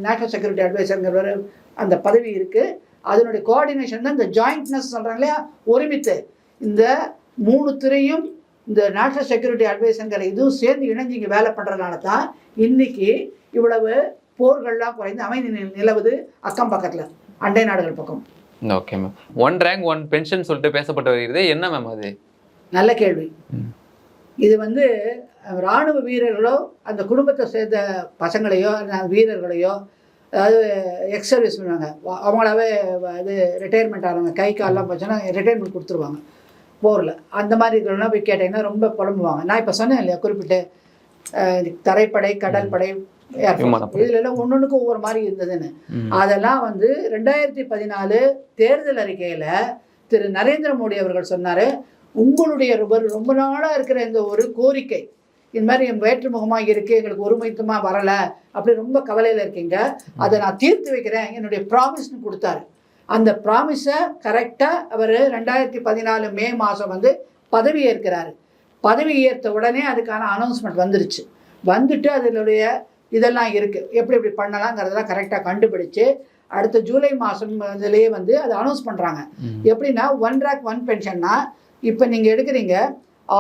நேஷனல் செக்யூரிட்டி அட்வைசருங்கிற அந்த பதவி இருக்குது அதனுடைய கோஆர்டினேஷன் தான் இந்த ஜாயிண்ட்னஸ் சொல்கிறாங்க இல்லையா? ஒருமித்து. இந்த மூணு துறையும் இந்த நேஷனல் செக்யூரிட்டி அட்வைசருங்கிற இதுவும் சேர்ந்து இணைஞ்சு இங்கே வேலை பண்ணுறதுனால தான் இன்னைக்கு இவ்வளவு போர்கள்லாம் குறைந்து அமைதி நில- நிலவுது அக்கம் பக்கத்தில் அண்டை நாடுகள் பக்கம். Okay ma'am one rank one pension சொல்லிட்டு பேசப்பட்டு வருகிறது. என்ன மேம் அது? நல்ல கேள்வி. இது வந்து அஹ், ராணுவ வீரர்களோ அந்த குடும்பத்தை சேர்ந்த பசங்களையோ வீரர்களையோ அதாவது எக்ஸ் சர்வீஸ் பண்ணுவாங்க அவங்களாவே இது ரிட்டையர்மெண்ட் ஆனவங்க கை கால்லாம் போச்சுன்னா ரிட்டையர்மெண்ட் கொடுத்துருவாங்க. போரில். அந்த மாதிரி இருக்கிறவங்க போய் கேட்டிங்கன்னா ரொம்ப புலம்புவாங்க. நான் இப்போ சொன்னேன் இல்லையா குறிப்பிட்டு தரைப்படை கடல் படை. இதுல எல்லாம் ஒன்னொன்றுக்கும் ஒவ்வொரு மாதிரி இருந்ததுன்னு. அதெல்லாம் வந்து ரெண்டாயிரத்தி பதினாலு தேர்தல் அறிக்கையில் திரு. நரேந்திர மோடி அவர்கள் சொன்னார் உங்களுடைய ரொம்ப நாளாக இருக்கிற இந்த ஒரு கோரிக்கை இந்த மாதிரி என் வேற்றுமுகமாக இருக்குது எங்களுக்கு ஒருமித்தமாக வரலை அப்படி ரொம்ப கவலையில் இருக்கீங்க. அதை நான் தீர்த்து வைக்கிறேன் என்னுடைய ப்ராமிஸ்னு கொடுத்தாரு. அந்த ப்ராமிஸை கரெக்டாக அவர் ரெண்டாயிரத்தி பதினாலு மே மாதம் வந்து பதவி ஏற்கிறாரு. பதவி ஏற்ற உடனே அதுக்கான அனௌன்ஸ்மெண்ட் வந்துருச்சு. வந்துட்டு அதனுடைய இதெல்லாம் இருக்குது எப்படி எப்படி பண்ணலாங்கிறதெல்லாம் கரெக்டாக கண்டுபிடிச்சு அடுத்த ஜூலை மாதம் இதுலேயே வந்து அதை அனௌன்ஸ் பண்ணுறாங்க எப்படின்னா ஒன் ரேக் ஒன் பென்ஷன்னா இப்போ நீங்கள் எடுக்கிறீங்க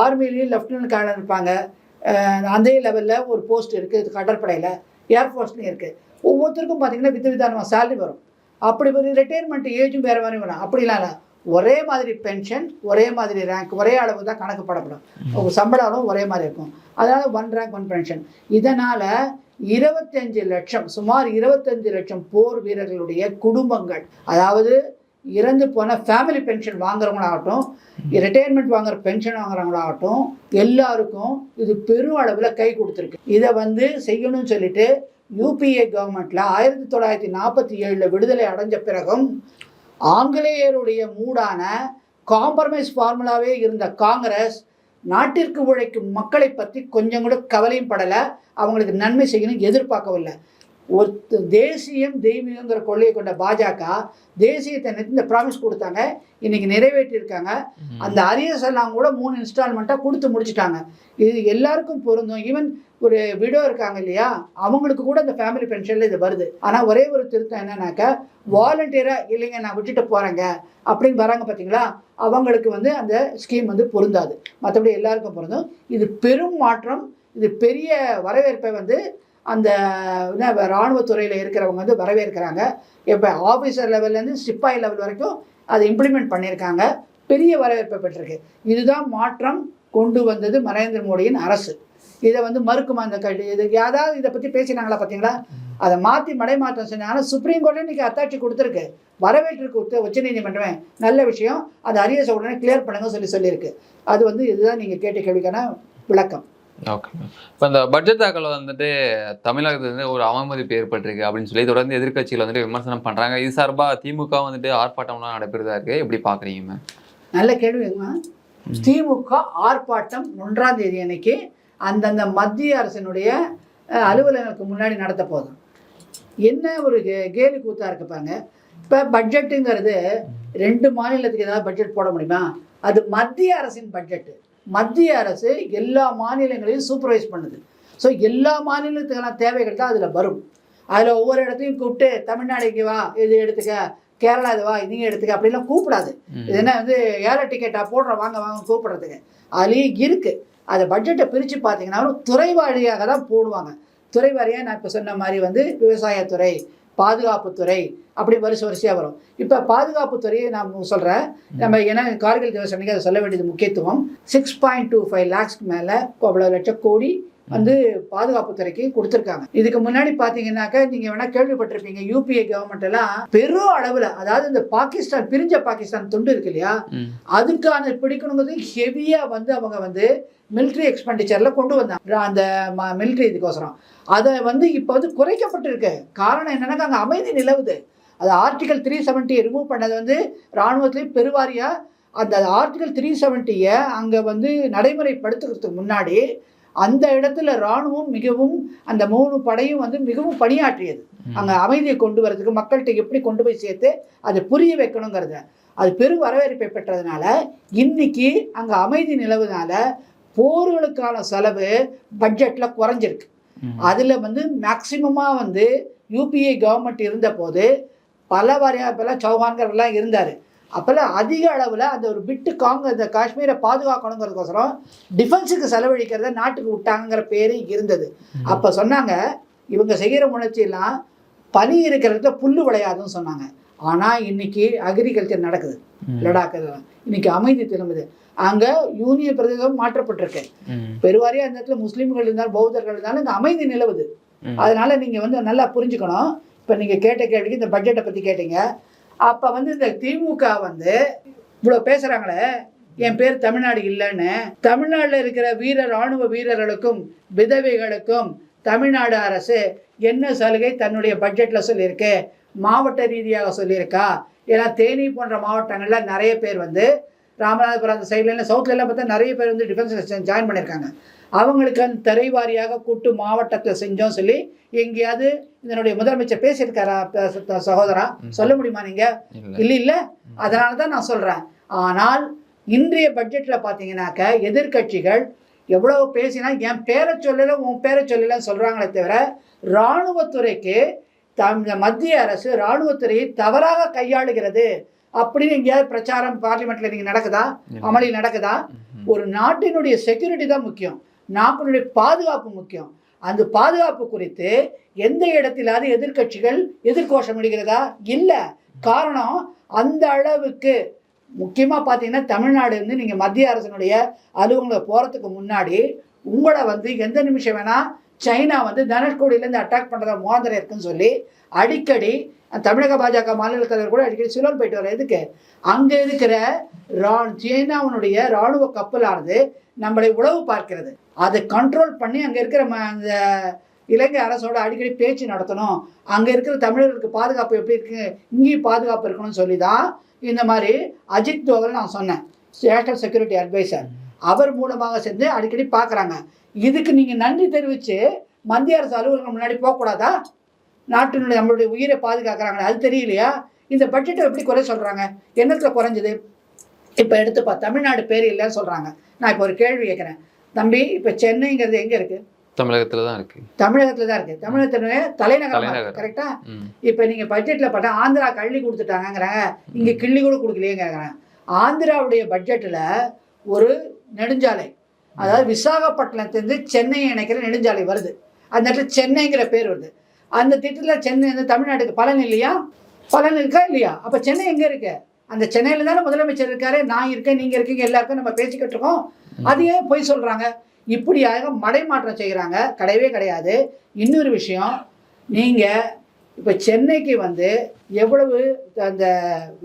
ஆர்மிலையும் லெஃப்டினன்ட் கர்னல் இருப்பாங்க. அதே லெவலில் ஒரு போஸ்ட் இருக்குது கடற்படையில் ஏர்ஃபோர்ஸ்லையும் இருக்குது ஒவ்வொருத்தருக்கும் பார்த்தீங்கன்னா வித விதமான சேலரி வரும். அப்படி ஒரு ரிட்டையர்மெண்ட் ஏஜும் வேறு மாதிரி வரும். அப்படிலாம் இல்லை ஒரே மாதிரி பென்ஷன் ஒரே மாதிரி ரேங்க் ஒரே அளவு தான் கணக்கு படப்படும் சம்பளம் ஒரே மாதிரி இருக்கும். அதனால் ஒன் ரேங்க் ஒன் பென்ஷன் இதனால் இருபத்தஞ்சு லட்சம் சுமார் இருபத்தஞ்சு லட்சம் போர் வீரர்களுடைய குடும்பங்கள் அதாவது இறந்து போன ஃபேமிலி பென்ஷன் வாங்குறவங்களாகட்டும் ரிட்டையர்மெண்ட் வாங்குற பென்ஷன் வாங்குறவங்களாகட்டும் எல்லாருக்கும் இது பெரும் அளவில் கை கொடுத்துருக்கு. இதை வந்து செய்யணும்னு சொல்லிட்டு யூபிஏ கவர்மெண்ட்ல ஆயிரத்தி தொள்ளாயிரத்தி நாற்பத்தி ஏழில் விடுதலை அடைஞ்ச பிறகும் ஆங்கிலேயருடைய மூடான காம்ப்ரமைஸ் ஃபார்முலாவே இருந்த காங்கிரஸ் நாட்டிற்கு உழைக்கும் மக்களை பற்றி கொஞ்சம் கூட கவலையும் படலை. அவங்களுக்கு நன்மை செய்யணும் எதிர்பார்க்கவில்லை. ஒரு தேசியம் தெய்வீகங்கிற கொள்கையை கொண்ட பாஜக தேசியத்தை இந்த ப்ராமிஸ் கொடுத்தாங்க. இன்னைக்கு நிறைவேற்றியிருக்காங்க. அந்த அரியர்ஸ் எல்லாம் கூட மூணு இன்ஸ்டால்மெண்ட்டாக கொடுத்து முடிச்சிட்டாங்க. இது எல்லாருக்கும் பொருந்தும். ஈவன் ஒரு விடோ இருக்காங்க இல்லையா அவங்களுக்கு கூட இந்த ஃபேமிலி பென்ஷனில் இது வருது. ஆனால் ஒரே ஒரு திருத்தம் என்னன்னாக்கா வாலண்டியராக இல்லைங்க நான் விட்டுட்டு போகிறேங்க அப்படின்னு வராங்க பார்த்தீங்களா அவங்களுக்கு வந்து அந்த ஸ்கீம் வந்து பொருந்தாது. மற்றபடி எல்லாருக்கும் பொருந்தும். இது பெரும் மாற்றம். இது பெரிய வரவேற்பை வந்து அந்த என்ன இராணுவத்துறையில் இருக்கிறவங்க வந்து வரவேற்கிறாங்க. இப்போ ஆஃபீஸர் லெவல்லேருந்து சிப்பாய் லெவல் வரைக்கும் அதை இம்ப்ளிமெண்ட் பண்ணியிருக்காங்க. பெரிய வரவேற்பை பெற்றிருக்கு. இதுதான் மாற்றம் கொண்டு வந்தது நரேந்திர மோடியின் அரசு. இதை வந்து மறுக்குமா அந்த கல்வி இது யாராவது இதை பற்றி பேசினாங்களா பார்த்தீங்களா அதை மாற்றி மடைமாற்றம் செஞ்சாங்க ஆனால் சுப்ரீம் கோர்ட்டில் இன்னைக்கு அத்தாட்சி கொடுத்துருக்கு. வரவேற்றிருக்கு உச்ச நீதிமன்றமே நல்ல விஷயம். அது அரியச உடனே கிளியர் பண்ணுங்க சொல்லி சொல்லியிருக்கு. அது வந்து இதுதான் நீங்கள் கேட்ட கேள்விக்கான விளக்கம். ஓகே இப்போ இந்த பட்ஜெட் தாக்கல் வந்துட்டு தமிழகத்துல இருந்து ஒரு அவமதிப்பு ஏற்பட்டிருக்கு அப்படின்னு சொல்லி தொடர்ந்து எதிர்கட்சிகள் வந்துட்டு விமர்சனம் பண்றாங்க. இது சார்பாக திமுக வந்துட்டு ஆர்ப்பாட்டம்லாம் நடைபெறதா இருக்கு? எப்படி பாக்குறீங்க நல்ல கேள்விங்கம்மா திமுக ஆர்ப்பாட்டம் ஒன்றாம் தேதி அன்னைக்கு அந்தந்த மத்திய அரசினுடைய அலுவலகங்களுக்கு முன்னாடி நடத்த போதும். என்ன ஒரு கே- கேலி கூத்தா இருக்குப்பாங்க இப்போ பட்ஜெட்டுங்கிறது ரெண்டு மாநிலத்துக்கு ஏதாவது பட்ஜெட் போட முடியுமா? அது மத்திய அரசின் பட்ஜெட்டு மத்திய அரசு எல்லா மாநிலங்களையும் சூப்பர்வைஸ் பண்ணுது. ஸோ எல்லா மாநிலத்துக்கான தேவைகள் தான் அதில் வரும். அதில் ஒவ்வொரு இடத்தையும் கூப்பிட்டு தமிழ்நாடு இங்கே வா இது எடுத்துக்க கேரளா இது வா நீங்க எடுத்துக்க அப்படிலாம் கூப்பிடாது. இது என்ன வந்து ஏழை டிக்கெட்டா போடுற வாங்க வாங்க கூப்பிடுறதுக்கு. அதுலேயும் இருக்கு. அதை பட்ஜெட்டை பிரித்து பார்த்தீங்கன்னா துறை வாரியாக தான் போடுவாங்க. துறை வாரியாக நான் இப்போ சொன்ன மாதிரி வந்து விவசாயத்துறை பாதுகாப்புத்துறை அப்படி வரிசை வரிசையாக வரும். இப்போ பாதுகாப்புத்துறையை நான் சொல்கிறேன் நம்ம ஏன்னா கார்கில் அன்னைக்கு அதை சொல்ல வேண்டியது முக்கியத்துவம். சிக்ஸ் பாயிண்ட் டூ ஃபைவ் லேக்ஸ்க்கு மேலே அவ்வளோ லட்சம் கோடி வந்து பாதுகாப்புத்துறைக்கு கொடுத்துருக்காங்க. இதுக்கு முன்னாடி பார்த்தீங்கன்னாக்க நீங்கள் வேணால் கேள்விப்பட்டிருப்பீங்க யூபிஏ கவர்மெண்ட் எல்லாம் பெரும் அளவில் அதாவது இந்த பாகிஸ்தான் பிரிஞ்ச பாகிஸ்தான் துண்டு இருக்கு இல்லையா. அதுக்கான பிடிக்கணுங்கிறது ஹெவியாக வந்து அவங்க வந்து மிலிட்ரி எக்ஸ்பெண்டிச்சரில் கொண்டு வந்தாங்க. அந்த மிலிட்ரி இதுக்கோசரம். அதை வந்து இப்போ வந்து குறைக்கப்பட்டிருக்கு. காரணம் என்னன்னாக்கா அங்கே அமைதி நிலவுது. அது ஆர்டிகல் த்ரீ செவன்ட்டியை ரிமூவ் பண்ணது வந்து இராணுவத்துலேயும் பெருவாரியாக அந்த ஆர்டிகல் த்ரீ செவன்ட்டியை அங்கே வந்து நடைமுறைப்படுத்துறதுக்கு முன்னாடி அந்த இடத்துல இராணுவம் மிகவும் அந்த மூணு படையும் வந்து மிகவும் பணியாற்றியது. அங்கே அமைதியை கொண்டு வரதுக்கு மக்கள்கிட்ட எப்படி கொண்டு போய் சேர்த்து அதை புரிய வைக்கணுங்கிறத அது பெரும் வரவேற்பை பெற்றதுனால இன்னைக்கு அங்கே அமைதி நிலவுனால போர்களுக்கான செலவு பட்ஜெட்டில் குறைஞ்சிருக்கு. அதில் வந்து மேக்சிமமாக வந்து யூபிஏ கவர்மெண்ட் இருந்தபோது பல வாரியா இப்போல்லாம் சௌஹான்கர்லாம் இருந்தார் அப்போல்லாம் அதிக அளவில் அந்த ஒரு பிட்டு காங்க இந்த காஷ்மீரை பாதுகாக்கணுங்கிறதுக்கோசரம் டிஃபென்ஸுக்கு செலவழிக்கிறத நாட்டுக்கு விட்டாங்கங்கிற பேரு இருந்தது அப்போ சொன்னாங்க இவங்க செய்கிற முயற்சியெல்லாம் பனி இருக்கிற இடத்துல புல்லு விளையாதுன்னு சொன்னாங்க ஆனால் இன்னைக்கு அக்ரிகல்ச்சர் நடக்குது. லடாக். இன்னைக்கு அமைதி திரும்புது அங்கே யூனியன் பிரதேசம் மாற்றப்பட்டிருக்கு. பெருவாரியாக அந்த இடத்துல முஸ்லீம்கள் இருந்தாலும் பௌத்தர்கள் இருந்தாலும் இந்த அமைதி நிலவுது. அதனால நீங்கள் வந்து நல்லா புரிஞ்சுக்கணும் இப்போ நீங்கள் கேட்ட கேள்விக்கு இந்த பட்ஜெட்டை பற்றி கேட்டீங்க அப்போ வந்து இந்த திமுக வந்து இவ்வளோ பேசுகிறாங்களே என் பேர் தமிழ்நாடு இல்லைன்னு. தமிழ்நாட்டில் இருக்கிற வீர ராணுவ வீரர்களுக்கும் விதவைகளுக்கும் தமிழ்நாடு அரசு என்ன சலுகை தன்னுடைய பட்ஜெட்டில் சொல்லியிருக்கு? மாவட்ட ரீதியாக சொல்லியிருக்கா? ஏன்னா தேனி போன்ற மாவட்டங்களில் நிறைய பேர் வந்து ராமநாதபுரம் அந்த சைட்லாம் சவுத்ல பார்த்தா நிறைய பேர் வந்து டிஃபென்ஸ் ஜாயின் பண்ணியிருக்காங்க. அவங்களுக்கு அந்த திரை வாரியாக கூட்டு மாவட்டத்தில் செஞ்சோம் சொல்லி எங்கேயாவது இதனுடைய முதலமைச்சர் பேசியிருக்காரா சகோதரா? சொல்ல முடியுமா நீங்க? இல்ல. இல்லை அதனால தான் நான் சொல்கிறேன் ஆனால் இன்றைய பட்ஜெட்டில் பார்த்தீங்கன்னாக்க எதிர்க்கட்சிகள் எவ்வளவு பேசினா என் பேரை சொல்லலை உன் பேரை சொல்லலைன்னு சொல்கிறாங்களே தவிர இராணுவத்துறைக்கு தம் மத்திய அரசு இராணுவத்துறையை தவறாக கையாளுகிறது அப்படின்னு எங்கேயாவது பிரச்சாரம் பார்லிமெண்ட்ல நீங்க நடக்குதா. அமளி நடக்குதா. ஒரு நாட்டினுடைய செக்யூரிட்டி தான் முக்கியம். நாட்டினுடைய பாதுகாப்பு முக்கியம். அந்த பாதுகாப்பு குறித்து எந்த இடத்திலாவது எதிர்க்கட்சிகள் எதிர்கோஷம் இடுகிறதா? இல்லை. காரணம் அந்த அளவுக்கு முக்கியமாக பார்த்தீங்கன்னா தமிழ்நாடு வந்து நீங்கள் மத்திய அரசினுடைய அலுவலங்களை போகிறதுக்கு முன்னாடி உங்களை வந்து எந்த நிமிஷம் வேணால் சைனா வந்து தனுஷ்கோடியிலேருந்து அட்டாக் பண்ணுறதா முகாந்திரம் இருக்குன்னு சொல்லி அடிக்கடி தமிழக பாஜக மாநில தலைவர் கூட அடிக்கடி சிலோன் போயிட்டு வர எதுக்கு? அங்கே இருக்கிற ரா சீனாவினுடைய இராணுவ கப்பலானது நம்மளை உளவு பார்க்கிறது. அதை கண்ட்ரோல் பண்ணி அங்கே இருக்கிற ம- அந்த இலங்கை அரசோட அடிக்கடி பேச்சு நடத்தணும். அங்கே இருக்கிற தமிழர்களுக்கு பாதுகாப்பு எப்படி இருக்கு? இங்கேயும் பாதுகாப்பு இருக்கணும்னு சொல்லி தான் இந்த மாதிரி அஜித் தோவல் நான் சொன்னேன். நேஷனல் செக்யூரிட்டி அட்வைசர் அவர் மூலமாக சேர்ந்து அடிக்கடி பார்க்குறாங்க. இதுக்கு நீங்கள் நன்றி தெரிவித்து மத்திய அரசு அலுவலகம் முன்னாடி போகக்கூடாதா? நாட்டினுடைய நம்மளுடைய உயிரை பாதுகாக்கிறாங்களே அது தெரியலையா? இந்த பட்ஜெட்டை எப்படி குறை சொல்கிறாங்க என்னத்தில் குறைஞ்சது? இப்போ எடுத்துப்பா தமிழ்நாடு பேர் இல்லைன்னு சொல்கிறாங்க நான் இப்போ ஒரு கேள்வி கேட்குறேன். தம்பி இப்போ சென்னைங்கிறது எங்கே இருக்குது தமிழகத்துல தான் இருக்கு. தமிழகத்தில் தான் இருக்குது தமிழகத்தினுடைய தலைநகரம் தலைநகரம். கரெக்டா ம். இப்போ நீங்கள் பட்ஜெட்டில் பார்த்தா ஆந்திரா கள்ளி கொடுத்துட்டாங்கங்கிறாங்க. இங்கே கிள்ளி கூட கொடுக்கலையேங்கிறாங்க ஆந்திராவுடைய பட்ஜெட்டில் ஒரு நெடுஞ்சாலை அதாவது விசாகப்பட்டினத்துலேருந்து சென்னையை இணைக்கிற நெடுஞ்சாலை வருது. அந்த இடத்துல சென்னைங்கிற பேர் வருது. அந்த திட்டத்தில் சென்னை வந்து தமிழ்நாட்டுக்கு பலன் இல்லையா? பலன் இருக்கா இல்லையா? அப்போ சென்னை எங்கே இருக்கு? அந்த சென்னையில் தானே முதலமைச்சர் இருக்காரு நான் இருக்கேன் நீங்கள் இருக்கீங்க எல்லாருக்கும் நம்ம பேசிக்கிட்டு இருக்கோம். அது ஏன் பொய் சொல்கிறாங்க இப்படியாக மடைமாற்றம் செய்கிறாங்க கிடையவே கிடையாது. இன்னொரு விஷயம் நீங்கள் இப்போ சென்னைக்கு வந்து எவ்வளவு அந்த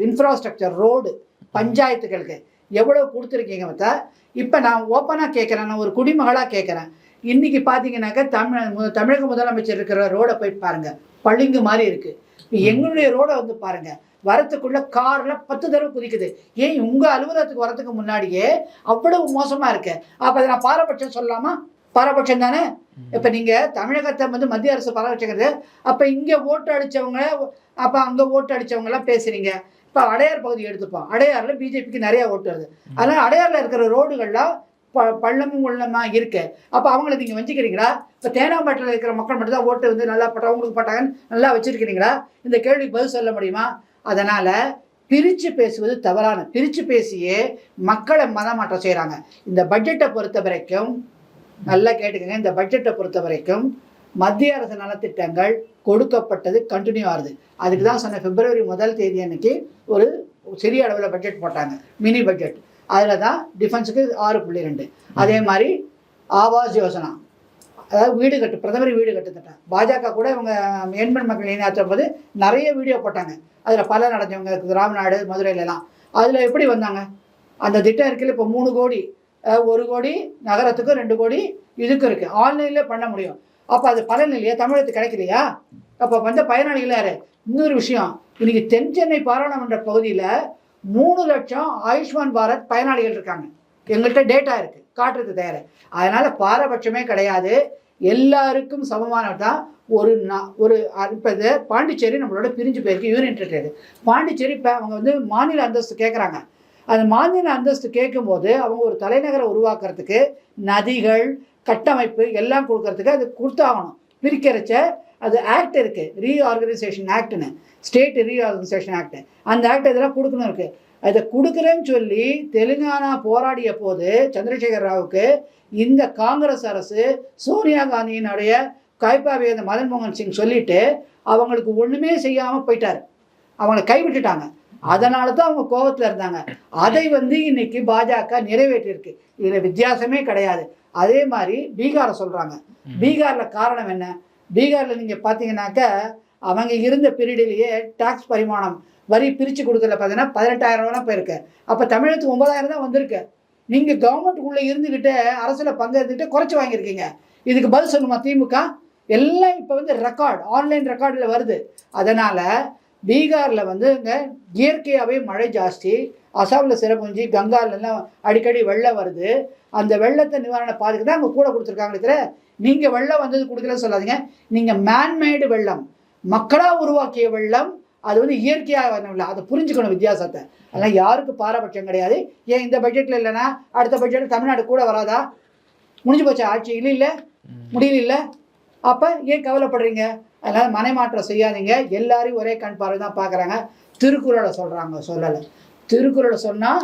இன்ஃப்ராஸ்ட்ரக்சர் ரோடு பஞ்சாயத்துகளுக்கு எவ்வளோ கொடுத்துருக்கீங்க பார்த்தா இப்போ நான் ஓப்பனாக கேட்குறேன் நான் ஒரு குடிமகளாக கேட்குறேன் இன்னைக்கு பார்த்தீங்கன்னாக்கா தமிழ் தமிழக முதலமைச்சர் இருக்கிற ரோடை போய் பாருங்க. பளிங்கு மாதிரி இருக்கு. இப்ப எங்களுடைய ரோடை வந்து பாருங்க. வரத்துக்குள்ள கார்ல பத்து தடவை குதிக்குது. ஏன் உங்க அலுவலகத்துக்கு வரதுக்கு முன்னாடியே அவ்வளவு மோசமா இருக்கு? அப்ப அதை நான் பாரபட்சம் சொல்லலாமா பாரபட்சம் தானே? இப்ப நீங்க தமிழகத்தை வந்து மத்திய அரசு பாரபட்சங்கிறது அப்ப இங்க ஓட்டு அடிச்சவங்க அப்ப அங்க ஓட்டு அடிச்சவங்க எல்லாம் பேசுறீங்க. இப்ப அடையார் பகுதி எடுத்துப்போம். அடையார்ல பிஜேபிக்கு நிறைய ஓட்டு வருது. அதனால அடையார்ல இருக்கிற ரோடுகள்லாம் ப பள்ளமும் உள்ளமா இருக்குது அப்போ அவங்கள நீங்கள் வஞ்சிக்கிறீங்களா? இப்போ தேனாம்பேட்டில் இருக்கிற மக்கள் மட்டும்தான் ஓட்டு வந்து நல்லா போட்டா உங்களுக்கு பட்டாங்கன்னு நல்லா வச்சுருக்கிறீங்களா? இந்த கேள்விக்கு பதில் சொல்ல முடியுமா? அதனால் பிரிச்சு பேசுவது தவறான பிரிச்சு பேசியே மக்களை மதமாற்றம் செய்கிறாங்க இந்த பட்ஜெட்டை பொறுத்த வரைக்கும் நல்லா கேட்டுக்கங்க இந்த பட்ஜெட்டை பொறுத்த வரைக்கும் மத்திய அரசு நலத்திட்டங்கள் கொடுக்கப்பட்டது கண்டினியூ ஆகுது. அதுக்கு தான் சொன்ன பிப்ரவரி முதல் தேதி அன்னைக்கு ஒரு சிறிய அளவில் பட்ஜெட் போட்டாங்க. மினி பட்ஜெட் அதில் தான் டிஃபென்ஸுக்கு ஆறு புள்ளி ரெண்டு. அதே மாதிரி ஆவாஸ் யோசனா அதாவது வீடு கட்டு பிரதமர் வீடு கட்டு திட்டம் பாஜக கூட இவங்க எண்பன் மக்கள் இணையாற்றும் போது நிறைய வீடியோ போட்டாங்க. அதில் பல நடந்தவங்க ராமநாடு மதுரையிலலாம் அதில் எப்படி வந்தாங்க? அந்த திட்டம் இருக்குல்ல இப்போ மூணு கோடி ஒரு கோடி நகரத்துக்கும் ரெண்டு கோடி இதுக்கும் இருக்குது ஆன்லைனில் பண்ண முடியும். அப்போ அது பலன் இல்லையா? தமிழகத்துக்கு கிடைக்கலையா? அப்போ வந்த பயனாளிகள் யாரு? இன்னொரு விஷயம் இன்னைக்கு தென் சென்னை பாராளுமன்ற பகுதியில் மூணு லட்சம் ஆயுஷ்மான் பாரத் பயனாளிகள் இருக்காங்க. எங்கள்கிட்ட டேட்டா இருக்குது காட்டுறது தயார். அதனால் பாரபட்சமே கிடையாது. எல்லாருக்கும் சமமானவர் தான் ஒரு நா- ஒரு இப்போ இது பாண்டிச்சேரி நம்மளோட பிரிஞ்சு போயிருக்கு. யூனியன் டெரிட்டரி பாண்டிச்சேரி இப்போ அவங்க வந்து மாநில அந்தஸ்து கேட்குறாங்க அந்த மாநில அந்தஸ்து கேட்கும்போது அவங்க ஒரு தலைநகரை உருவாக்குறதுக்கு நதிகள் கட்டமைப்பு எல்லாம் கொடுக்கறதுக்கு அது கொடுத்தாகணும். பிரிக்கிறச்ச அது ஆக்ட் இருக்கு. ரீஆர்கனைசேஷன் ஆக்ட்னு ஸ்டேட் ரீஆர்கனைசேஷன் ஆக்ட் அந்த ஆக்ட் இதெல்லாம் கொடுக்கணும் இருக்கு. அதை கொடுக்குறேன்னு சொல்லி தெலுங்கானா போராடிய போது சந்திரசேகர் ராவுக்கு இந்த காங்கிரஸ் அரசு சோனியா காந்தியினுடைய கைப்பாவிய மதன் மோகன் சிங் சொல்லிட்டு அவங்களுக்கு ஒண்ணுமே செய்யாம போயிட்டாரு. அவங்களை கைவிட்டுட்டாங்க அதனால தான் அவங்க கோபத்துல இருந்தாங்க. அதை வந்து இன்னைக்கு பாஜக நிறைவேற்றிருக்கு இதுல வித்தியாசமே கிடையாது. அதே மாதிரி பீகாரை சொல்றாங்க. பீகார்ல காரணம் என்ன? பீகாரில் நீங்கள் பார்த்தீங்கன்னாக்கா அவங்க இருந்த பீரியடிலேயே டாக்ஸ் பரிமாணம் வரி பிரித்து கொடுக்கல பார்த்தீங்கன்னா பதினெட்டாயிரம் ரூபா போயிருக்கு. அப்போ தமிழகத்துக்கு ஒன்பதாயிரம் தான் வந்திருக்கு. நீங்கள் கவர்மெண்ட் இருந்துக்கிட்டு அரசில் பங்கேற்றுக்கிட்டு பங்கு வாங்கியிருக்கீங்க. இதுக்கு பதில் சொல்லுமா திமுக? எல்லாம் இப்போ வந்து ரெக்கார்ட் ஆன்லைன் ரெக்கார்டில் வருது. அதனால் பீகாரில் வந்து இங்கே இயற்கையாகவே மழை ஜாஸ்தி. அசாமில் சிறப்புஞ்சி கங்காலெல்லாம் அடிக்கடி வெள்ளம் வருது. அந்த வெள்ளத்தை நிவாரண பாதுக்கு தான் அங்கே கூட கொடுத்துருக்காங்களே தவிர நீங்கள் வெள்ளம் வந்தது கொடுக்கலன்னு சொல்லாதீங்க. நீங்கள் மேன்மேடு வெள்ளம் மக்களாக உருவாக்கிய வெள்ளம் அது வந்து இயற்கையாக வரணும் அதை புரிஞ்சுக்கணும் வித்தியாசத்தை. அதெல்லாம் யாருக்கு பாரபட்சம் கிடையாது. ஏன் இந்த பட்ஜெட்டில் இல்லைன்னா அடுத்த பட்ஜெட்டில் தமிழ்நாடு கூட வராதா? முடிஞ்சு போச்சு? ஆட்சி இல்லை இல்லை. முடியல இல்லை. அப்போ ஏன் கவலைப்படுறீங்க? அதனால் மனைமாற்றம் செய்யாதீங்க. எல்லாரையும் ஒரே கண் பார்வை தான் பார்க்குறாங்க. திருக்குறளை சொல்கிறாங்க சொல்லலை. திருக்குறளை சொன்னால்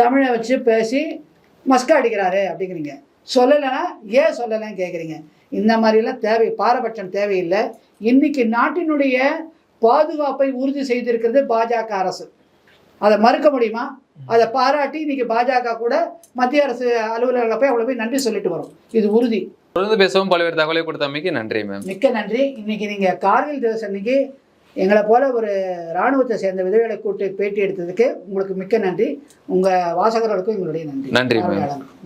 தமிழை வச்சு பேசி மஸ்கா அடிக்கிறாரு அப்படிங்கிறீங்க. சொல்லலைன்னா ஏன் சொல்லலைன்னு கேட்குறீங்க இந்த மாதிரிலாம் தேவை பாரபட்சம் தேவையில்லை. இன்னைக்கு நாட்டினுடைய பாதுகாப்பை உறுதி செய்திருக்கிறது பாஜக அரசு. அதை மறுக்க முடியுமா? அதை பாராட்டி இன்னைக்கு பாஜக கூட மத்திய அரசு அலுவலர்களை போய் அவ்வளோ போய் நன்றி சொல்லிட்டு வரும். இது உறுதி. தொடர்ந்து பேசவும் பல்வேறு தகவலை கொடுத்தமைக்கு நன்றி மேம் மிக்க நன்றி. இன்னைக்கு நீங்க கார்கில் திவஸ் அன்னைக்கு எங்களை போல ஒரு இராணுவத்தை சேர்ந்த விதவைகளை கூட்டு பேட்டி எடுத்ததுக்கு உங்களுக்கு மிக்க நன்றி. உங்க வாசகர்களுக்கும் எங்களுடைய நன்றி. நன்றி.